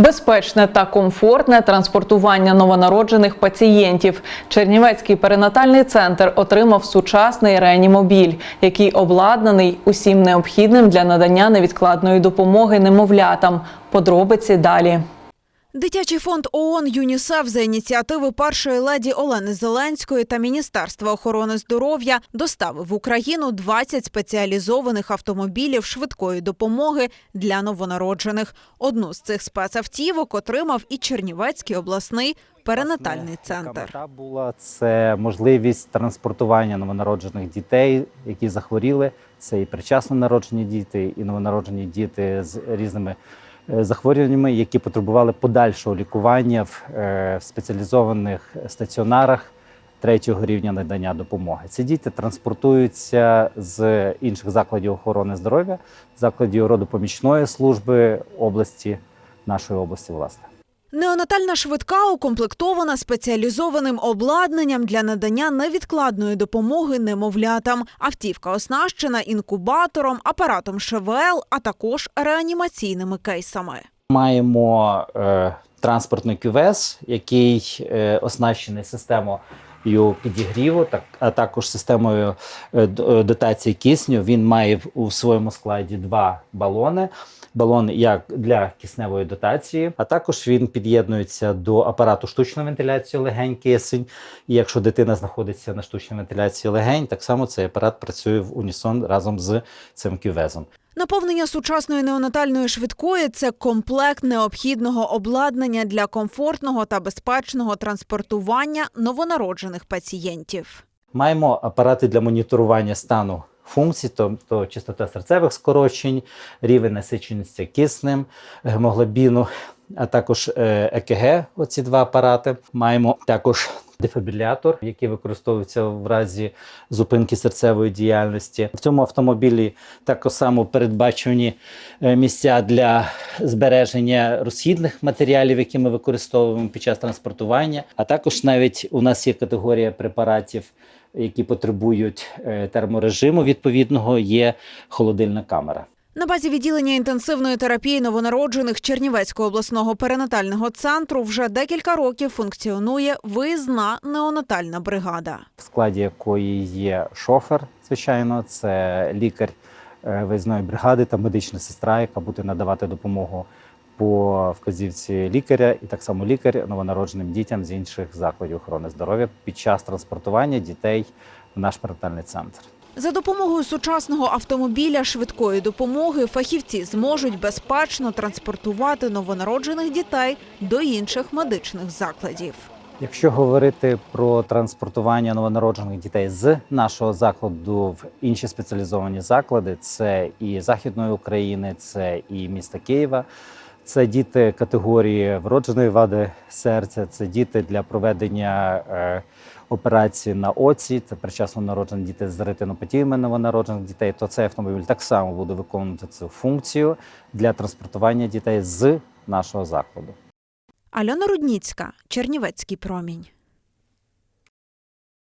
Безпечне та комфортне транспортування новонароджених пацієнтів. Чернівецький перинатальний центр отримав сучасний реанімобіль, який обладнаний усім необхідним для надання невідкладної допомоги немовлятам. Подробиці далі. Дитячий фонд ООН ЮНІСЕФ за ініціативи першої леді Олени Зеленської та Міністерства охорони здоров'я доставив в Україну 20 спеціалізованих автомобілів швидкої допомоги для новонароджених. Одну з цих спецавтівок отримав і Чернівецький обласний перинатальний центр. мета була це можливість транспортування новонароджених дітей, які захворіли. Це і причасно народжені діти, і новонароджені діти з різними захворюваннями, які потребували подальшого лікування в е, спеціалізованих стаціонарах третього рівня надання допомоги. Ці діти транспортуються з інших закладів охорони здоров'я, закладів родопомічної служби області, нашої області, власне. Неонатальна швидка укомплектована спеціалізованим обладнанням для надання невідкладної допомоги немовлятам. Автівка оснащена інкубатором, апаратом ШВЛ, а також реанімаційними кейсами. Маємо е, транспортний кювес, який е, оснащений системою підігріву, так, а також системою е, е, дотації кисню. Він має у своєму складі два балони. Балон як для кисневої дотації, а також він під'єднується до апарату штучної вентиляції легень кисень. І якщо дитина знаходиться на штучній вентиляції легень, так само цей апарат працює в унісон разом з цим кювезом. Наповнення сучасної неонатальної швидкої це комплект необхідного обладнання для комфортного та безпечного транспортування новонароджених пацієнтів. Маємо апарати для моніторування стану функцій, тобто частота серцевих скорочень, рівень насиченості киснем, гемоглобіну, а також е, ЕКГ. Оці два апарати. Маємо також дефібрилятор, який використовується в разі зупинки серцевої діяльності. В цьому автомобілі також само передбачені е, місця для збереження розхідних матеріалів, які ми використовуємо під час транспортування. А також навіть у нас є категорія препаратів, які потребують е, терморежиму відповідного, є холодильна камера. На базі відділення інтенсивної терапії новонароджених Чернівецького обласного перинатального центру вже декілька років функціонує виїзна неонатальна бригада. в складі якої є шофер, звичайно, це лікар е, виїзної бригади та медична сестра, яка буде надавати допомогу по вказівці лікаря, і так само лікар новонародженим дітям з інших закладів охорони здоров'я під час транспортування дітей в наш перинатальний центр. За допомогою сучасного автомобіля швидкої допомоги фахівці зможуть безпечно транспортувати новонароджених дітей до інших медичних закладів. Якщо говорити про транспортування новонароджених дітей з нашого закладу в інші спеціалізовані заклади, це і Західної України, це і міста Києва. Це діти категорії вродженої вади серця, це діти для проведення операцій операції на оці, це причасно народжені діти з ретинопатіями новонароджених дітей. То цей автомобіль так само буде виконувати цю функцію для транспортування дітей з нашого закладу. Альона Рудніцька, Чернівецький промінь.